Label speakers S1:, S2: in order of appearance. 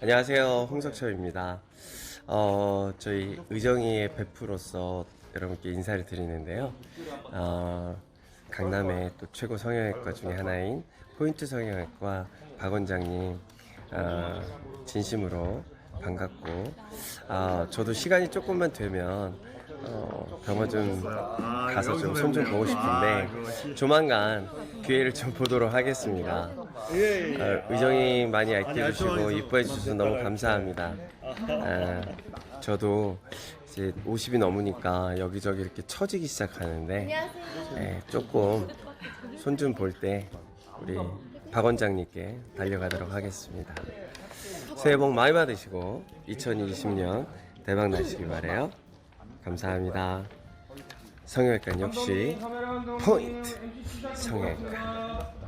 S1: 안녕하세요. 홍석철입니다. 어, 저희 의정이의 베프로서 여러분께 인사를 드리는데요. 어, 강남의 또 최고 성형외과 중에 하나인 포인트 성형외과 박 원장님, 어, 진심으로 반갑고, 아, 저도 시간이 조금만 되면, 어, 병원 좀 가서 좀 손 좀 보고 싶은데, 조만간 기회를 좀 보도록 하겠습니다.
S2: 예, 예.
S1: 어, 의정이 많이 알게 해주시고 이뻐해 주셔서 너무 감사합니다. 아, 저도 이제 50이 넘으니까 여기저기 이렇게 처지기 시작하는데 예, 조금 손 좀 볼 때 우리 박 원장님께 달려가도록 하겠습니다. 새해 복 많이 받으시고 2020년 대박 나시기 바래요. 감사합니다. 성형외과 역시 포인트 성형외과.